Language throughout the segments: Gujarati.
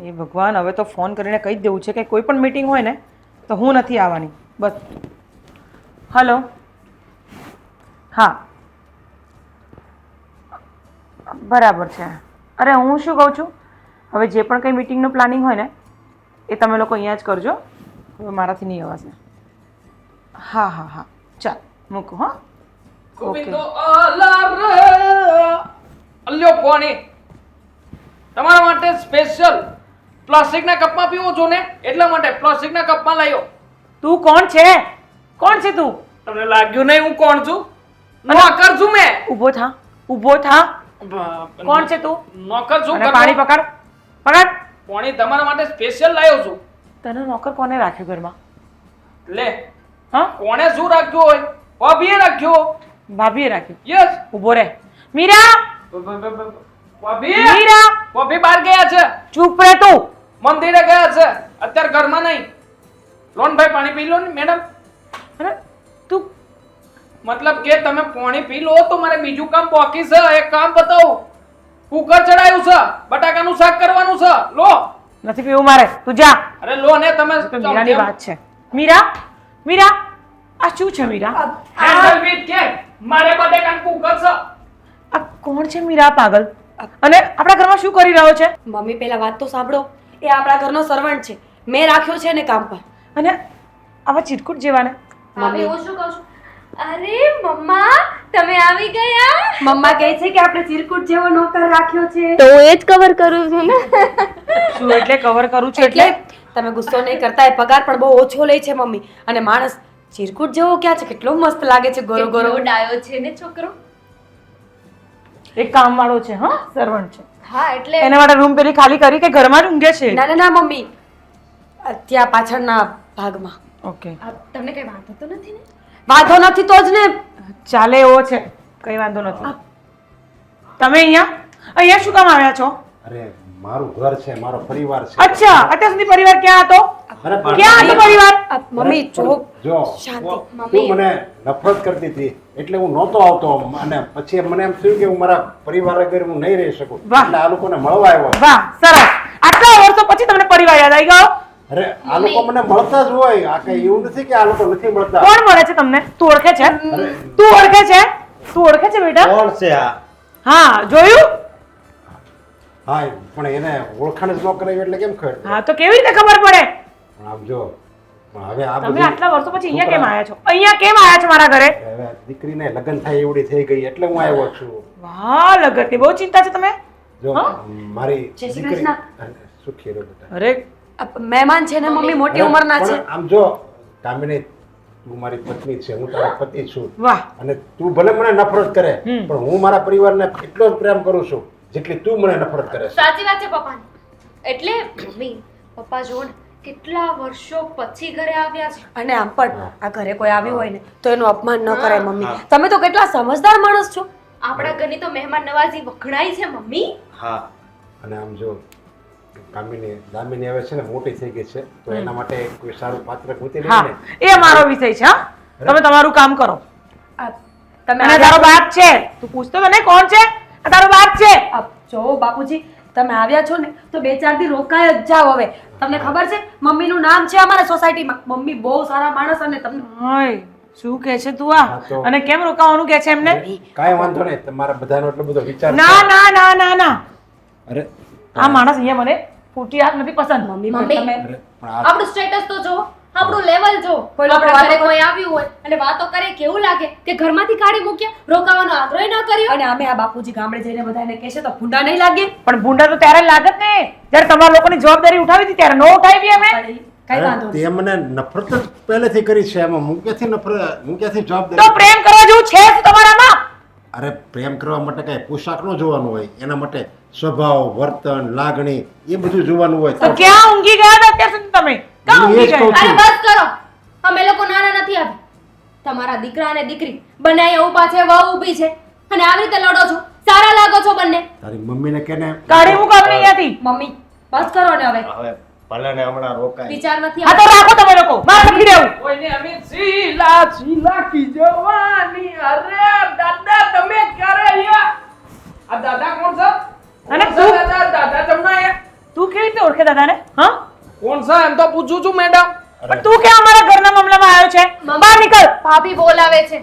એ ભગવાન, હવે તો ફોન કરીને કહી જ દેવું છે કે કોઈ પણ મિટિંગ હોય ને, તો હું નથી આવવાની. બસ. હલો હા. બરાબર છે. અરે, હું શું કહું છું? હવે જે પણ કંઈ મિટિંગનું પ્લાનિંગ હોય ને, એ તમે લોકો અહીંયા જ કરજો. હવે મારાથી નહીં અવાશે. હા હા હા. ચાલ, મૂકું, હા. ઓકે અલ્યો પાણી તમારા માટે સ્પેશિયલ પ્લાસ્ટિકના કપમાં પીવો છો ને? એટલા માટે પ્લાસ્ટિકના કપમાં લાવ્યો તું કોણ છે? કોણ છે તું? તમને લાગ્યું નહીં હું કોણ છું? નોકર છું મેં. ઊભો થા ઊભો થા. કોણ છે તું? નોકર છું અને પાણી પકડ પકડ. પાણી તમારા માટે સ્પેશિયલ લાવ્યો છું. તને નોકર કોને રાખ્યો ઘરમાં? લે હા? કોણે શું રાખ્યું હોય? ભાભીએ રાખ્યો. ભાભીએ રાખ્યો. યસ ઊભો રે. મીરા! ભાભી. મીરા! ભાભી બહાર ગયા છે. ચૂપ રહે તું. મંદિરે ગયા છે. અત્યારે ઘરમાં નહીં. લોનભાઈ પાણી પી લો ને મેડમ. અરે તું મતલબ કે તમે પાણી પી લો તો મારે બીજું કામ બાકી છે. એક કામ બતાવું. કુકર ચડાયું છે. બટાકાનું શાક કરવાનું છે. લો. નથી પીવું મારે. તું જા. અરે લો ને તમે મીરાની વાત છે. મીરા મીરા આ શું છે મીરા? હેન્ડલ વિથ કે? મારે બટાકાનું કુકર છે. આ કોણ છે મીરા પાગલ? અને આપણા ઘરમાં શું કરી રહ્યો છે? મમ્મી પહેલા વાત તો સાંભળો. એ આપણા ઘરનો સર્વન્ટ છે. મેં રાખ્યો છે ને કામ પર. અને આવા ચીટકુટ જેવાને? મમ્મી. હું શું કહું છું? અરે મમ્મા તમે આવી ગયા? મમ્મા કહે છે કે આપણે ચિરકુટ જેવો નોકર રાખ્યો છે. તો હું એ જ કવર કરું છું ને. શું એટલે કવર કરું છું એટલે? તમે ગુસ્સો નહીં કરતા એ પગાર પણ બહુ ઓછો લે છે મમ્મી. અને માણસ ચિરકુટ જેવો ક્યાં છે? કેટલો મસ્ત લાગે છે ગોરો ગોરો. ડાયો છે ને છોકરો? એક કામવાળો છે હા? સર્વન્ટ છે. હા એટલે એના માટે રૂમ પેલી ખાલી કરી કે ઘરમાં જ ઊંઘે છે? ના ના ના મમ્મી. ત્યાં પાછળના ભાગમાં. ઓકે. તમને કઈ વાંધો તો નથી ને? વાંધો નથી તો જ ને. ચાલે એવો છે કઈ વાંધો નથી. તમે અહીંયા? અહીંયા શું કામ આવ્યા છો? અરે મારું ઘર છે મારો પરિવાર છે. અચ્છા અત્યાર સુધી પરિવાર ક્યાં હતો? ક્યાં હતો પરિવાર? મમ્મી જો. જો તું મને નફરત કરતી હતી એટલે હું નહોતો આવતો અને પછી મને એમ થયું કે હું મારા પરિવાર વગર હું નહીં રહી શકું. એટલે આ લોકોને મળવા આવ્યો. વાહ સરસ. આટલા વર્ષો પછી તમને પરિવાર યાદ આવી ગયો? અરે આ લોકો મને મળતા જ હોય. આ કઈ એવું નથી કે આ લોકો નથી મળતા. કોણ મળે છે તમને? તું ઓળખે છે? તું ઓળખે છે? તું ઓળખે છે બેટા? કોણ છે આ? હા જોયું? હા પણ એને ઓળખાણ જ ન કરાવી એટલે કેમ ખબર હા તો કેવી રીતે ખબર પડે? પણ આમ જો પણ હવે આ તમે આટલા વર્ષો પછી અહીંયા કેમ આવ્યા છો? અહીંયા કેમ આવ્યા છો મારા ઘરે? હવે દીકરીને લગ્ન થાય એવડી થઈ ગઈ એટલે હું આવ્યો છું. વાહ લગનની બહુ ચિંતા છે તમે? જો મારી દીકરી સુખી રહો બેટા અરે મહેમાન છે ને મમ્મી મોટી ઉંમરના છે. આમ જો કામિની તું મારી પત્ની છે હું તારો પતિ છું. વાહ. અને તું ભલે મને નફરત કરે પણ હું મારા પરિવારને એટલો જ પ્રેમ કરું છું. જેટલી તું મને નફરત કરે છે. સાચી વાત છે પપ્પા એટલે મમ્મી પપ્પા જો ને કેટલા વર્ષો પછી ઘરે આવ્યા છે? અને આમ પણ આ ઘરે કોઈ આવ્યું હોય ને તો એનું અપમાન ન કરાય મમ્મી. તમે તો કેટલા સમજદાર માણસ છો. આપણા ઘરની તો મહેમાન નવાજી વખણાય છે મમ્મી. હા. અને આમ જો કામિની દામિની હવે છે ને મોટી થઈ ગઈ છે તો એના માટે કોઈ સારું પાત્ર ગોતી હા. એ અમારો વિષય છે હા. તમે તમારું કામ કરો. તમે તારો બાપ છે. તું પૂછતો મને કોણ છે? તારો બાપ જો બાપુજી તમે આવ્યા છો ને તો બે ચાર દી રોકાય જ જાઓ હવે. તમને ખબર છે મમ્મીનું નામ છે અમારા સોસાયટીમાં. મમ્મી બહુ સારા માણસ અને તમને હાય શું કહે છે તું આ? અને કેમ રોકાવાનું કહે છે એમને? કાંઈ વાંધો નહીં તમારા બધાનો એટલો બધો વિચાર ના ના ના ના ના. અરે આ માણસ અહીંયા મને ફૂટી હાથ નથી પસંદ. Mummy mummy. પણ તમે આપણું સ્ટેટસ તો જો આપણું લેવલ જો. કોઈ લોકો ઘરે કોઈ આવ્યું હોય અને વાતો કરે કેવું લાગે કે ઘરમાંથી કાઢી મૂક્યા રોકાવાનો આગ્રહ ન કર્યો. અને અમે આ બાપુજી ગામડે જઈને બધાને કહેશે તો ભૂંડા નહીં લાગે. પણ ભૂંડા તો ત્યારે લાગે ને. જ્યારે તમારા લોકોની જવાબદારી ઉઠાવી હતી ત્યારે નો ઉઠાવી અમે. કઈ વાંધો તે મને નફરત જ પહેલેથી કરી છે એમાં. હું ક્યાંથી નફરત હું ક્યાંથી તો પ્રેમ કરવા જેવું છે તમારામાં અરે પ્રેમ કરવા માટે કઈ પોશાક નો જોવાનું હોય. એના માટે સ્વભાવ વર્તન લાગણી એ બધું જોવાનું હોય તો તો ક્યાં ઊંઘી ગયા હતા અત્યાર સુધી તમે? ક્યાં હું એ ઊંઘી જ કહું ગયા અરે બસ કરો. અમે લોકો નાના નથી આવી. તમારા દીકરા અને દીકરી બંને અહીંયા ઊભા છે વહુ ઊભી છે. અને આવી રીતે લડો છો. સારા લાગો છો બંને. તારી મમ્મીને કેને? કાઢી મૂકો અમને અહીંયાથી. મમ્મી બસ કરો ને હવે. હવે ભલે ને હમણાં રોકાય. વિચાર નથી હા તો આવતો. રાખો તમે લોકો. મારે નથી રહેવું કોઈને અમે શીલા શીલા કી જવાની અરે દાદા તમે ક્યારે આ દાદા કોણ છે? અને કોણ છે તું? દાદા? દાદા આયા તું કેવી રીતે ઓળખે દાદાને? છે એમ તો પૂછું છું મેડમ પણ તું કે અમારા ઘરના મામલામાં આવ્યો છે? બહાર નીકળ. ભાભી બોલાવે છે.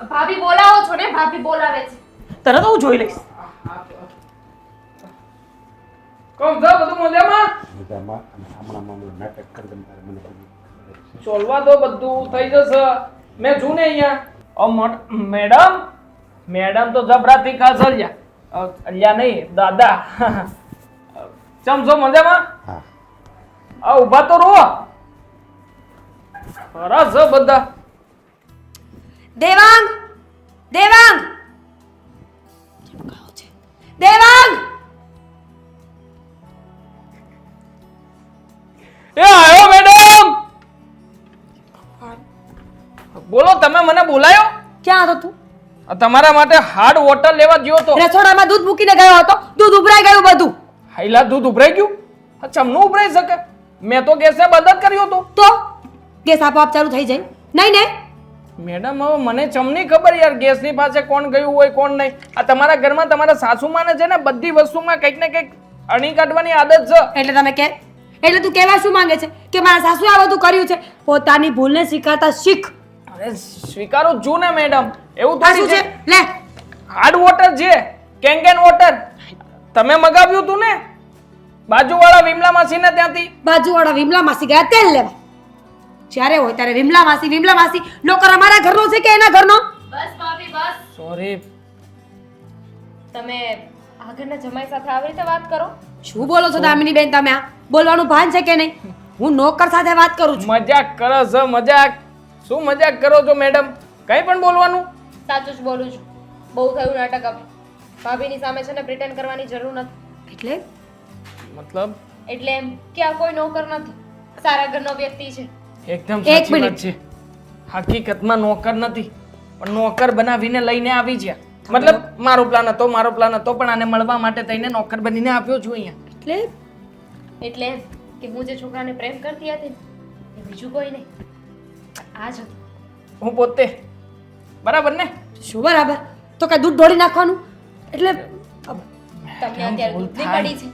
ભાભી બોલાવો છો ને ભાભી બોલાવે છે. તરત હું જોઈ લઈશ. કોમ છે બધું મજામાં? મજામાં અને હમણાં મામલો નાટક કરી દે તારે મને ચોલવા તો બધું થઈ જશે. મેં જો ને અહીંયા. ઓ મેડમ? મેડમ તો જબરાથી ખાસ અલ્યા. અલ્યા નહીં દાદા. ચમ છો મજામાં? હા. આ ઊભા તો રહો. ખરા છે બધા. દેવાંગ દેવાંગ. દેવાંગ. એ આવ્યો મેડમ બોલો તમે મને બોલાયો? ક્યાં હતો તું? તમારા માટે હાર્ડ વોટર લેવા ગયો તો રસોડામાં દૂધ મૂકીને ગયો હતો. દૂધ ઉભરાઈ ગયું બધું. હાઈલા દૂધ ઉભરાઈ ગયું? ચમનું ઉભરાઈ શકે? મેં તો ગેસે બંધ જ કર્યો તો તો? ગેસ આપોઆપ ચાલુ થઈ જાય. નહીં નહીં. મેડમ હવે મને ચમની ખબર યાર ગેસની પાસે કોણ ગયું હોય કોણ નહીં. આ તમારા ઘરમાં તમારા સાસુમાને છે ને બધી વસ્તુમાં કંઈક ને કંઈક અણી કાઢવાની આદત છે. એટલે તમે કે? એટલે તું કહેવા શું માંગે છે? કે મારા સાસુ આ બધું કર્યું છે? પોતાની ભૂલને સ્વીકારતા શીખ. અરે સ્વીકારું છું ને મેડમ. એવું થાય છે? લે. હાર્ડ વોટર છે. કેંગેન વોટર તમે મગાવ્યું હતું ને? બાજુવાળા વિમલા માસી ને ત્યાંથી? બાજુવાળા વિમલા માસી ગયા તેલ લેવા. જ્યારે હોય ત્યારે વિમલા માસી વિમલા માસી નોકર અમારા ઘરનો છે કે એના ઘરનો? બસ ભાભી બસ. સોરી. તમે આગળના જમાઈ સાથે આવી રીતે વાત કરો? શું બોલો છો દામિની બેન તમે આ? બોલવાનું ભાન છે કે નહીં? હું નોકર સાથે વાત કરું છું. મજાક કરો છો મજાક. શું મજાક કરો છો મેડમ? કંઈ પણ બોલવાનું? સાચું જ બોલું છું. બહુ થયું નાટક હવે. ભાભીની સામે છે ને પ્રિટેન્ડ કરવાની જરૂર નથી. એટલે મતલબ? એટલે એમ કે આ કોઈ નોકર નથી. સારા ઘરનો વ્યક્તિ છે. એકદમ સાચી વાત છે. હકીકતમાં નોકર નથી પણ નોકર બનાવીને લઈને આવી ગયા. મતલબ મારો પ્લાન હતો મારો પ્લાન હતો પણ આને મળવા માટે થઈને નોકર બનીને આવ્યો છું અહીંયા. એટલે? એટલે એમ કે હું જે છોકરાને પ્રેમ કરતી હતી એ બીજું કોઈ નહીં. આ જ હું પોતે. બરાબર ને? શું બરાબર? તો કઈ દૂધ ઢોળી નાખવાનું? એટલે તમને અત્યારે દૂધની પડી છે.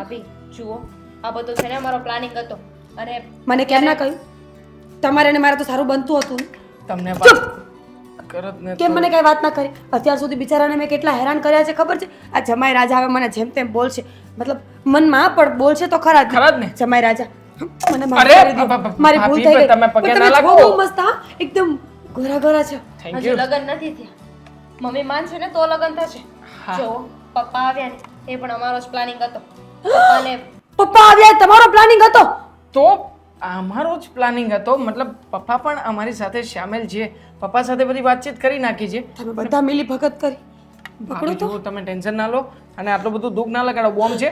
ભાભી જુઓ. આ બધો છે ને અમારો પ્લાનિંગ હતો. અને મને કેમ ના કહ્યું? તમારે અને મારે તો સારું બનતું હતું. તમને વાત કરત ને કેમ મને કઈ વાત ના કરી? અત્યાર સુધી બિચારાને મેં કેટલા હેરાન કર્યા છે ખબર છે? આ જમાઈ રાજા હવે મને જેમ તેમ બોલશે. મતલબ મનમાં પણ બોલશે તો ખરા ખરાબ ને? જમાઈ રાજા મને મારી ભૂલ થઈ ગઈ. તમે પગે ના લાગો. બહુ મસ્ત હા એકદમ ગોરા ગોરા છે થેન્ક યુ લગન નથી થયા. મમ્મી માનશે ને તો લગન થશે? જો પપ્પા આવ્યા ને એ પણ અમારો જ પ્લાનિંગ હતો. પપ્પાને. પપ્પા આવ્યા તમારો પ્લાનિંગ હતો? તો અમારો જ પ્લાનિંગ હતો. મતલબ પપ્પા પણ અમારી સાથે સામેલ છે. પપ્પા સાથે બધી વાતચીત કરી નાખી છે. તમે બધા મિલી ભગત કરી. પકડો તો. તમે ટેન્શન ના લો. અને આટલું બધું દુઃખ ના લગાડો. બોમ્બ છે?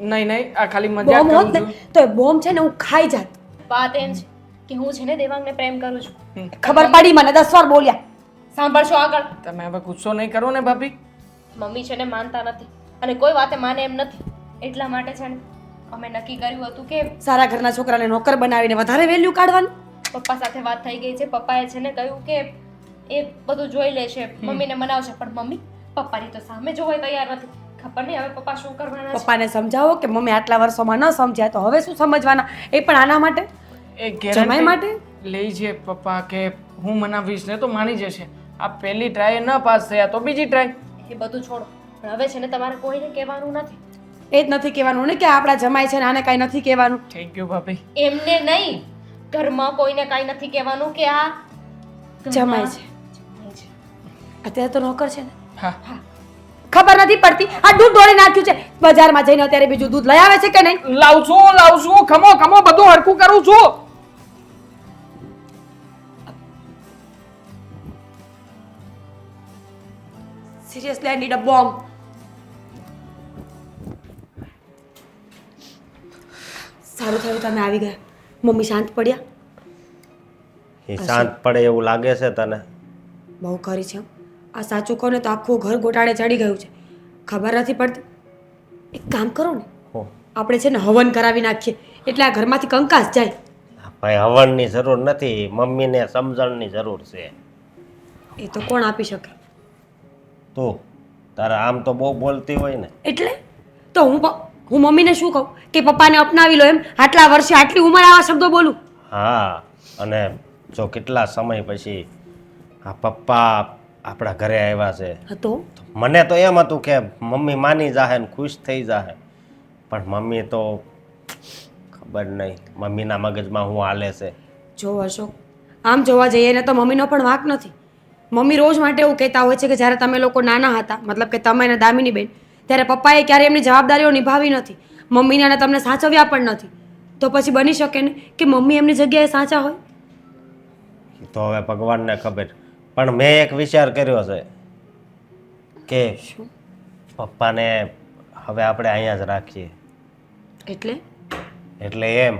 નહીં નહીં આ ખાલી મજાક બોમ્બ હોત ને તો બોમ્બ છે ને હું ખાઈ જાત. વાત એમ છે કે હું છે ને દેવાંગને પ્રેમ કરું છું. ખબર પડી મને દસ વાર બોલ્યા. સાંભળશો આગળ. તમે હવે ગુસ્સો નહીં કરો ને ભાભી. મમ્મી છે ને માનતા નથી. અને કોઈ વાતે માને એમ નથી. એટલા માટે છે ને અમે નક્કી કર્યું હતું કે સારા ઘરના છોકરાને નોકર બનાવીને વધારે વેલ્યુ કાઢવાનું? પપ્પા સાથે વાત થઈ ગઈ છે. પપ્પાએ છે ને કહ્યું કે એ બધું જોઈ લે છે. મમ્મીને મનાવશે પણ મમ્મી પપ્પાની તો સામે જોવાય તૈયાર નથી. ખબર નહીં હવે પપ્પા શું કરવાના પપ્પાને સમજાવો કે મમ્મી આટલા વર્ષોમાં ન સમજ્યા તો હવે શું સમજવાના? એ પણ આના માટે? એ જમાઈ ગેરંટી માટે? લઈ જે પપ્પા કે હું મનાવીશ ને તો માની જશે. આ પહેલી ટ્રાય ન પાસ થયા તો બીજી ટ્રાય એ બધું છોડો. પણ હવે છે ને તમારે કોઈને કહેવાનું નથી. એ જ નથી કહેવાનું ને કે આપણા જમાય છે ને આને કાંઈ નથી કહેવાનું. થેન્ક યુ ભાભી. એમને નહીં ઘરમાં કોઈને કાંઈ નથી કહેવાનું કે આ જમાય છે. અત્યારે તો નોકર છે ને. હા. ખબર નથી પડતી. આ દૂધ ઢોળી નાખ્યું છે. બજારમાં જઈને અત્યારે બીજું દૂધ લઈ આવે છે કે નહીં? લાવશું લાવશું ખમો ખમો બધું હરખું કરું છું. Seriously I need a bomb સારું થયું તમે આવી ગયા. મમ્મી શાંત પડ્યા? એ શાંત પડે એવું લાગે છે તને? બહુ ખરી છે. આ સાચું કહો ને તો આખું ઘર ગોટાળે ચડી ગયું છે. ખબર નથી પડતી. એક કામ કરો ને. આપણે છે ને હવન કરાવી નાખીએ. એટલે આ ઘરમાંથી કંકાસ જાય. ભાઈ હવનની જરૂર નથી મમ્મીને સમજણની જરૂર છે. એ તો કોણ આપી શકે? તું તારા આમ તો બહુ બોલતી હોય ને. એટલે? તો હું હું મમ્મીને શું કહું? કે પપ્પાને અપનાવી લો એમ. આટલા વર્ષે આટલી ઉંમર આવા શબ્દો બોલું? હા અને જો કેટલા સમય પછી આ પપ્પા આપણા ઘરે આવ્યા છે. હતો? મને તો એમ હતું કે મમ્મી માની જાહે ને ખુશ થઈ જાહે. પણ મમ્મી તો ખબર નહીં મમ્મીના મગજમાં હું હાલે છે. જો અશોક આમ જોવા જઈએ ને તો મમ્મીનો પણ વાંક નથી. મમ્મી રોજ માટે એવું કહેતા હોય છે કે જ્યારે તમે લોકો નાના હતા મતલબ કે તમે અને દામિની બેન ત્યારે પપ્પાએ ક્યારેય એમની જવાબદારીઓ નિભાવી નથી. મમ્મીને અને તમને સાચવ્યા પણ નથી. તો પછી બની શકે ને કે મમ્મી એમની જગ્યાએ સાચા હોય? એ તો હવે ભગવાનને ખબર. પણ મેં એક વિચાર કર્યો છે કે પપ્પાને હવે આપણે અહીંયા જ રાખીએ. એટલે? એટલે એમ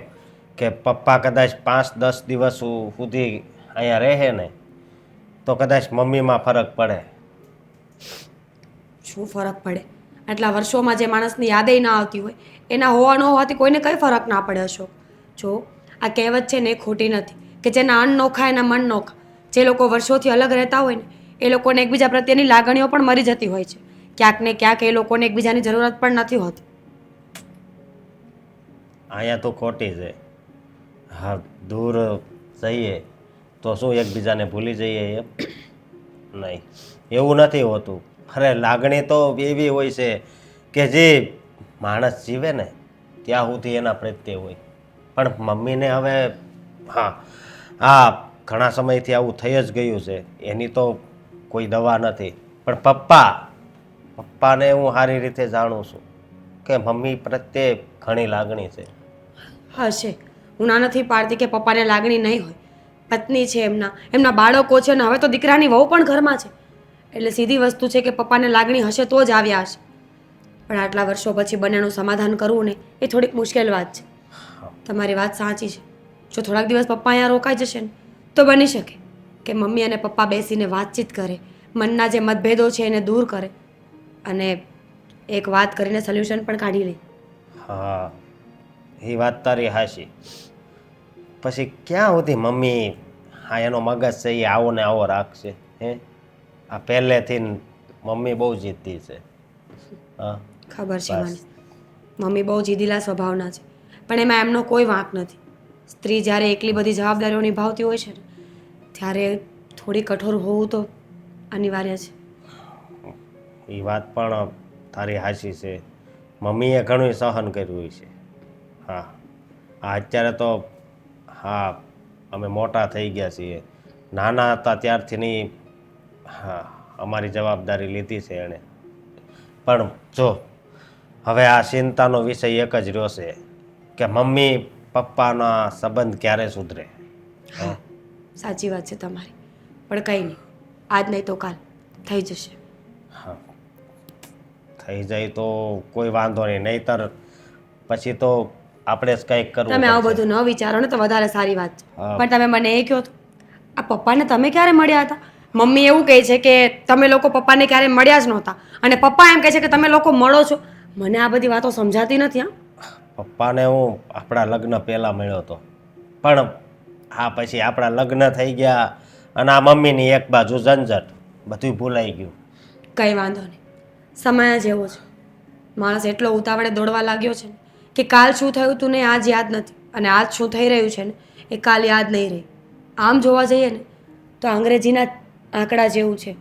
કે પપ્પા કદાચ પાંચ દસ દિવસ સુધી અહીંયા રહે ને તો કદાચ મમ્મીમાં ફરક પડે. શું ફરક પડે? આટલા વર્ષોમાં જે માણસની યાદેય ના આવતી હોય, એના હોવા ન હોવાથી કોઈને કંઈ ફરક ના પડે અશોક. જો, આ કહેવત છે ને એ ખોટી નથી, કે જેના અન્ન નોખા, એના મન નોખા. જે લોકો વર્ષોથી અલગ રહેતા હોય ને, એ લોકોને એકબીજા પ્રત્યેની લાગણીઓ પણ મરી જતી હોય છે. ક્યાંક ને ક્યાંક એ લોકોને એકબીજાની જરૂરત પણ નથી હોતી. અહીંયા તો ખોટી છે. હા, દૂર જઈએ તો શું એકબીજાને ભૂલી જઈએ નહીં, એવું નથી હોતું. અરે, લાગણી તો એવી હોય છે કે જે માણસ જીવે ને, ત્યાં સુધી એના પ્રત્યે હોય. પણ મમ્મીને હવે, હા હા ઘણા સમયથી આવું થઈ જ ગયું છે. એની તો કોઈ દવા નથી. પણ પપ્પા, પપ્પાને હું સારી રીતે જાણું છું કે મમ્મી પ્રત્યે ઘણી લાગણી છે. હા, છે. હું ના નથી પાડતી કે પપ્પાને લાગણી નહીં હોય. પત્ની છે એમના. એમના બાળકો છે ને, હવે તો દીકરાની વહુ પણ ઘરમાં છે. એટલે સીધી વસ્તુ છે કે પપ્પાને લાગણી હશે તો જ આવ્યા હશે. પણ આટલા વર્ષો પછી બંનેનું સમાધાન કરવું ને એ થોડીક મુશ્કેલ વાત છે. તમારી વાત સાચી છે. જો થોડાક દિવસ પપ્પા અહીંયા રોકાઈ જશે ને, તો બની શકે કે મમ્મી અને પપ્પા બેસીને વાતચીત કરે, મનના જે મતભેદો છે એને દૂર કરે અને એક વાત કરીને સોલ્યુશન પણ કાઢી લે. હા, એ વાત તારી હાશી પછી ક્યાં સુધી મમ્મી હા એનો મગજ છે એ આવો ને આવો રાખશે, હે? આ પહેલેથી મમ્મી બહુ જીતી છે. હા. ખબર છે મને. મમ્મી બહુ જીદીલા સ્વભાવના છે. પણ એમાં એમનો કોઈ વાંક નથી. સ્ત્રી જ્યારે એકલી બધી જવાબદારીઓ નિભાવતી હોય છે ને ત્યારે થોડી કઠોર હોવું તો અનિવાર્ય છે. એ વાત પણ તારી હાસી છે. મમ્મીએ ઘણું સહન કર્યું છે. હા. હા અત્યારે તો હા અમે મોટા થઈ ગયા છીએ. નાના હતા ત્યારથીની હા અમારી જવાબદારી લીધી છે એણે. પણ જો હવે આ ચિંતાનો વિષય એક જ રહ્યો છે કે મમ્મી પપ્પાના સંબંધ ક્યારે સુધરે? હા. સાચી વાત છે તમારી. પણ કંઈ નહીં આજ નહીં તો કાલ. થઈ જશે. હા. થઈ જાય તો કોઈ વાંધો નહીં નહીતર પછી તો આપણે જ કંઈક કરવું તમે આવું બધું ન વિચારો ને તો વધારે સારી વાત છે. પણ તમે મને એ કહો આ પપ્પાને તમે ક્યારે મળ્યા હતા? મમ્મી એવું કહે છે કે તમે લોકો પપ્પાને ક્યારે મળ્યા જ નહોતા. અને પપ્પા એમ કહે છે કે તમે લોકો મળો છો. મને આ બધી વાતો સમજાતી નથી હા. પપ્પાને હું આપણા લગ્ન પહેલાં મળ્યો હતો. પણ આ પછી આપણા લગ્ન થઈ ગયા અને આ મમ્મીની એક બાજુ ઝંઝટ બધું ભૂલાઈ ગયું. કંઈ વાંધો નહીં. સમય જ એવો છે. માણસ એટલો ઉતાવળે દોડવા લાગ્યો છે કે કાલ શું થયું તું ને આજ યાદ નથી. અને આજ શું થઈ રહ્યું છે ને એ કાલ યાદ નહીં રહે. આમ જોવા જઈએ ને તો અંગ્રેજીના આંકડા જેવું છે.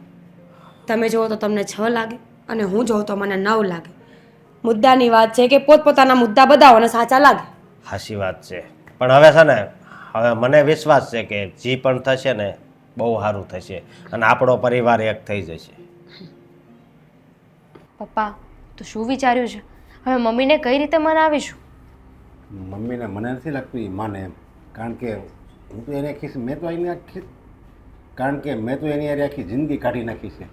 તમે જુઓ તો તમને છ લાગે અને હું જોઉં તો મને નવ લાગે. મુદ્દાની વાત છે કે પોતપોતાના મુદ્દા બધા અને સાચા લાગે. હાસી વાત છે. પણ હવે છે ને હવે મને વિશ્વાસ છે કે જે પણ થશે ને બહુ સારું થશે અને આપણો પરિવાર એક થઈ જશે. પપ્પા તું શું વિચાર્યું છે? હવે મમ્મીને કઈ રીતે મનાવીશું? મમ્મીને મને નથી લાગતું એ માને એમ. કારણ કે હું તો એને ખીસ મેં તો એની કારણ કે મેં તો એની હારે આખી જિંદગી કાઢી નાખી છે.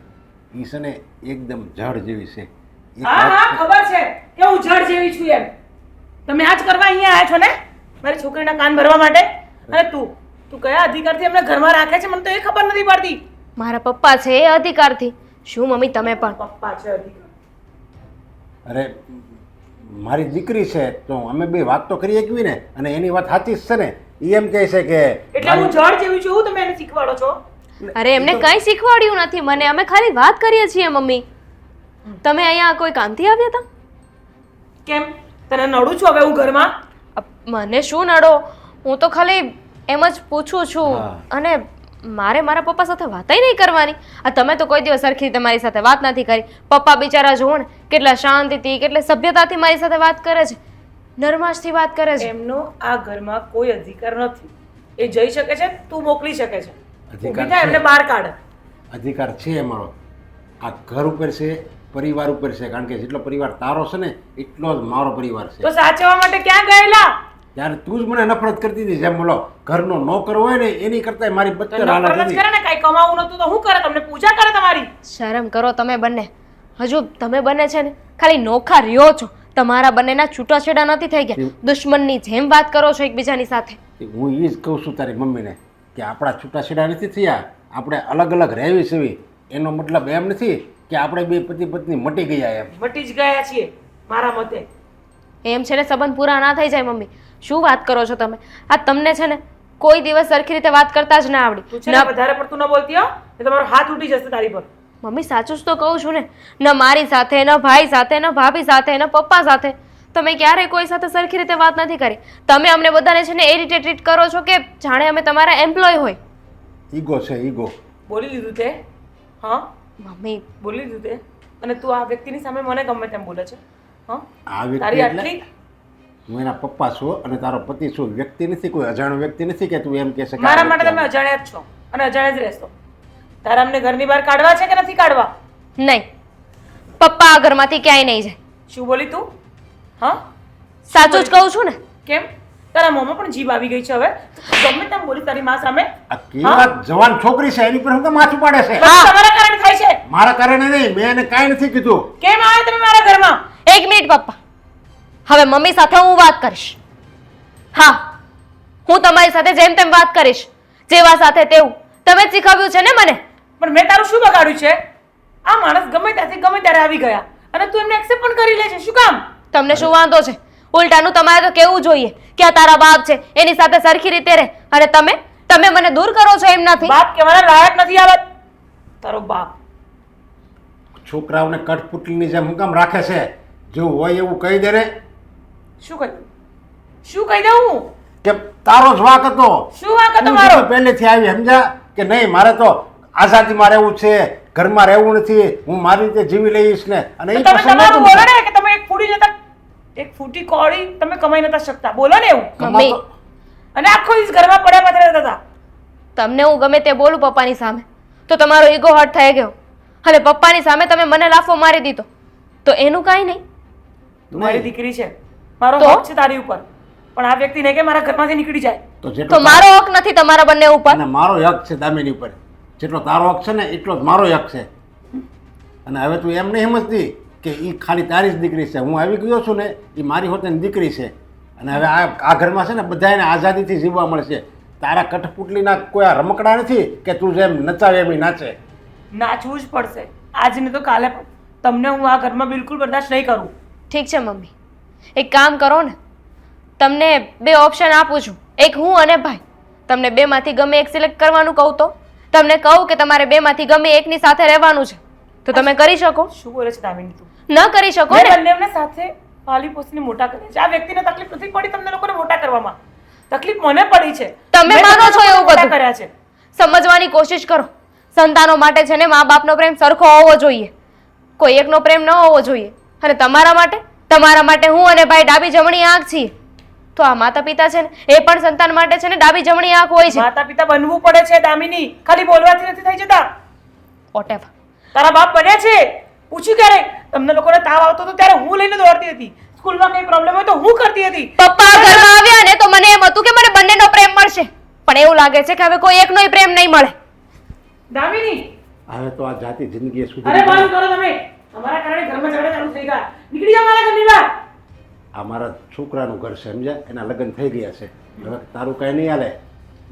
એ છે ને એકદમ જળ જેવી છે. એક હા હા વાત ખબર છે. કે હું જળ જેવી છું એમ. તમે આ જ કરવા અહીંયા આવ્યા છો ને? મારી છોકરીના કાન ભરવા માટે? અને તું તું કયા અધિકારથી એમને ઘરમાં રાખે છે? મને તો એ ખબર નથી પડતી. મારા પપ્પા છે એ અધિકારથી. શું મમ્મી તમે પણ? પપ્પા છે અધિકાર. અરે મારી દીકરી છે તો અમે બે વાત તો કરી શકવી ને? અને એની વાત સાચી જ છે ને? એ એમ કહે છે કે એટલે હું જળ જેવી છું તમે એને શીખવાડો છો? અરે એમને કંઈ શીખવાડ્યું નથી. મને અમે ખાલી વાત કરીએ છીએ મમ્મી. તમે અહીંયા કોઈ કામથી આવ્યા હતા? કેમ? તને નડું છું હવે હું ઘરમાં? મને શું નડો? હું તો ખાલી એમ જ પૂછું છું. અને મારે મારા પપ્પા સાથે વાતય નહીં કરવાની. આ તમે તો કોઈ દિવસ સરખી રીતે મારી સાથે વાત નથી કરી. પપ્પા બિચારા જુઓ ને કેટલા શાંતિથી કેટલી સભ્યતાથી મારી સાથે વાત કરે છે. નરમાશથી વાત કરે છે. એમનો આ ઘરમાં કોઈ અધિકાર નથી. એ જઈ શકે છે તું મોકલી શકે છે. અધિકાર થાય છે. એમને બહાર કાઢ. અધિકાર છે અમારો આ ઘર ઉપર છે પરિવાર ઉપર છે કારણ કે જેટલો પરિવાર તારો છે ને એટલો જ મારો પરિવાર છે. તો સાચવવા માટે ક્યાં ગયેલા? ત્યારે તું જ મને નફરત કરતી હતી જેમ બોલો ઘરનો નોકર હોય ને એની કરતા મારી નોકર હાલત જ હતી. કરે ને કાંઈ કમાવું નતું તો શું કરે? તમને પૂજા કરે તમારી? શરમ કરો તમે બંને. હજુ તમે બંને છે ને ખાલી નોખા રહ્યો છો. તમારા બંનેના છૂટાછેડા નથી થઈ ગયા. દુશ્મનની જેમ વાત કરો છો એકબીજાની સાથે. હું એ જ કહું છું તારી મમ્મીને. કે આપણા છૂટાછેડા નથી થયા આપણે અલગ અલગ રહેવી છીએ એનો મતલબ એમ નથી કે આપણે બે પતિ પત્ની મટી ગયા એમ. મટી જ ગયા છીએ મારા મતે. એમ છે ને સંબંધ પૂરા ના થઈ જાય મમ્મી. શું વાત કરો છો તમે? આ તમને છે ને કોઈ દિવસ સરખી રીતે વાત કરતા જ ના આવડી. તું વધારે પડતું ન બોલતી હો તો તમારો હાથ ઉઠી જશે તારી પર. મમ્મી સાચું જ તો કહું છું ને. ન મારી સાથે ન ભાઈ સાથે ન ભાભી સાથે ન પપ્પા સાથે. તમે ક્યારેય કોઈ સાથે સરખી રીતે વાત નથી કરી. તમે અમને બધાને છે ને એ રીતે ટ્રીટ કરો છો કે જાણે અમે તમારા એમ્પ્લોય હોય. ઈગો છે ઈગો બોલી લીધું તે? હા? મમ્મી. બોલી લીધું તે? અને તું આ વ્યક્તિની સામે મને ગમે તેમ બોલે છે. હા? આ વ્યક્તિ એટલે હું એના પપ્પા છું અને તારો પતિ છું. વ્યક્તિ નથી કોઈ અજાણ્યો વ્યક્તિ નથી કે તું એમ કહેશે છે મારા માટે તમે અજાણ્યા જ છો અને અજાણ્યા જ રહેશો. તારા અમને ઘરની બહાર કાઢવા છે કે નથી કાઢવા? નહીં. પપ્પા આ ઘરમાંથી ક્યાંય નહીં જાય. શું બોલી તું? હા? સાચું જ કહું છું ને? કેમ? તારા મોમાં પણ જીભ આવી ગઈ છે હવે. ગમે તેમ બોલી તારી માં સામે. આ કેવા જવાન છોકરી છે એની પર હું કેમ માથું પાડે છે. તમારા કારણે થાય છે. મારા કારણે નહીં મેં એને કાંઈ નથી કીધું. કેમ આવે તમે મારા ઘરમાં? એક મિનિટ પપ્પા. હવે મમ્મી સાથે હું વાત કરીશ. હા હું તમારી સાથે જેમ તેમ વાત કરીશ. જેવા સાથે તેવું. તમે જ શીખવ્યું છે ને મને? પણ મેં તારું શું બગાડ્યું છે? આ માણસ ગમે ત્યાંથી ગમે ત્યારે આવી ગયા. અને તું એમને એક્સેપ્ટ પણ કરી લે છે. તમને શું વાંધો છે? ઉલટાનું તમારે તો કેવું જોઈએ કે આ તારા બાપ છે એની સાથે સરખી રીતે રહે. અને તમે? તમે મને દૂર કરો છો એમનાથી બાપ કહેવાના લાયક નથી આવત તારો બાપ. છોકરાઓને કઠપુતલીની જેમ હું કામ રાખે છે. જેવું હોય એવું કહી દે ને શું કહ્યું શું કહી દઉં હું? કે તારો જ વાક હતો. શું વાંક હતો મારો? પહેલેથી આવી સમજા કે નહીં મારે તો આઝાદીમાં રહેવું છે ઘરમાં રહેવું નથી. હું મારી રીતે જીવી લઈશ ને. અને એ તમે તમારું બોલો ને કે તમે એક ફૂટી નતા એક ફૂટી કોળી તમે કમાઈ નતા શકતા. બોલો ને એવું. મમ્મી અને આખો દિવસ ઘરમાં પડ્યા પાથરે રહેતા હતા. તમને હું ગમે તે બોલું પપ્પાની સામે. તો તમારો ઈગો હર્ટ થઈ ગયો. અને પપ્પાની સામે તમે મને લાફો મારી દીધો. તો એનું કાંઈ નહીં. મારી દીકરી છે. મારો હક છે તારી ઉપર. પણ આ વ્યક્તિ ને કે મારા ઘરમાંથી નીકળી જાય. તો તો મારો હક નથી તમારા બંને ઉપર? અને મારો હક છે દામિની ઉપર. જેટલો તારો હક છે ને એટલો જ મારો હક છે. અને હવે તું એમ નહીં સમજતી કે એ ખાલી તારી જ દીકરી છે. હું આવી ગયો છું ને એ મારી હોતની દીકરી છે. અને હવે આ આ ઘરમાં છે ને બધાને આઝાદીથી જીવવા મળશે. તારા કઠપુટલીના કોઈ આ રમકડા નથી કે તું જેમ નચાવે એમ નાચે? નાચવું જ પડશે. આજ ને તો કાલે પણ તમને હું આ ઘરમાં બિલકુલ બરદાશ્ત નહીં કરું. ઠીક છે મમ્મી. એક કામ કરો ને તમને બે ઓપ્શન આપું છું. એક હું અને ભાઈ. તમને બેમાંથી ગમે એક સિલેક્ટ કરવાનું કહું તો. તમને કહું કે તમારે બેમાંથી ગમે એકની સાથે રહેવાનું છે. તો તમે કરી શકો. શું બોલે છે દામિની તું? ન કરી શકો ને. બંનેવને સાથે પાલી પોસીને મોટા કરે છે. આ વ્યક્તિને તકલીફ નથી પડી તમને લોકોને મોટા કરવામાં? તકલીફ મને પડી છે. તમે માનો છો એવું બધું? કર્યા છે. સમજવાની કોશિશ કરો. સંતાનો માટે છે ને મા બાપનો પ્રેમ સરખો હોવો જોઈએ. કોઈ એકનો પ્રેમ ન હોવો જોઈએ. અને તમારા માટે? તમારા માટે હું અને ભાઈ ડાબી જમણી આંખ છીએ. તો આ માતા પિતા છે ને એ પણ સંતાન માટે છે ને ડાબી જમણી આંખ હોય છે. માતા પિતા બનવું પડે છે દામિની. ખાલી બોલવાથી નથી થઈ જતા. વોટેવર તારા બાપ બન્યા છે? પૂછ્યું ક્યારે? તમને લોકોને તાવ આવતો હતો ત્યારે હું લઈને દોડતી હતી. સ્કૂલમાં કઈ પ્રોબ્લેમ હોય તો હું કરતી હતી. પપ્પા ઘરમાં આવ્યા ને તો મને એમ હતું કે મને બંનેનો પ્રેમ મળશે. પણ એવું લાગે છે કે હવે કોઈ એકનોય પ્રેમ નહીં મળે. દામિની! હવે તો આ જાતિ જિંદગી અરે સુધી બંધ કરો તમે. અમારા કારણે ઘરમાં ઝઘડા ચાલુ થઈ ગયા. નીકળી જાઓ મારા ઘરની બહાર. આ મારા છોકરાનું ઘર છે સમજ્યા? એના લગ્ન થઈ ગયા છે. હવે તારું કઈ નહીં હાલે.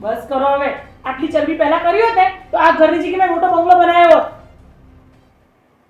બસ કરો હવે. આટલી ચરબી પહેલા કરી હોત ને તો આ ઘરની જગ્યાએ મેં મોટો બંગલો બનાવ્યો હોત.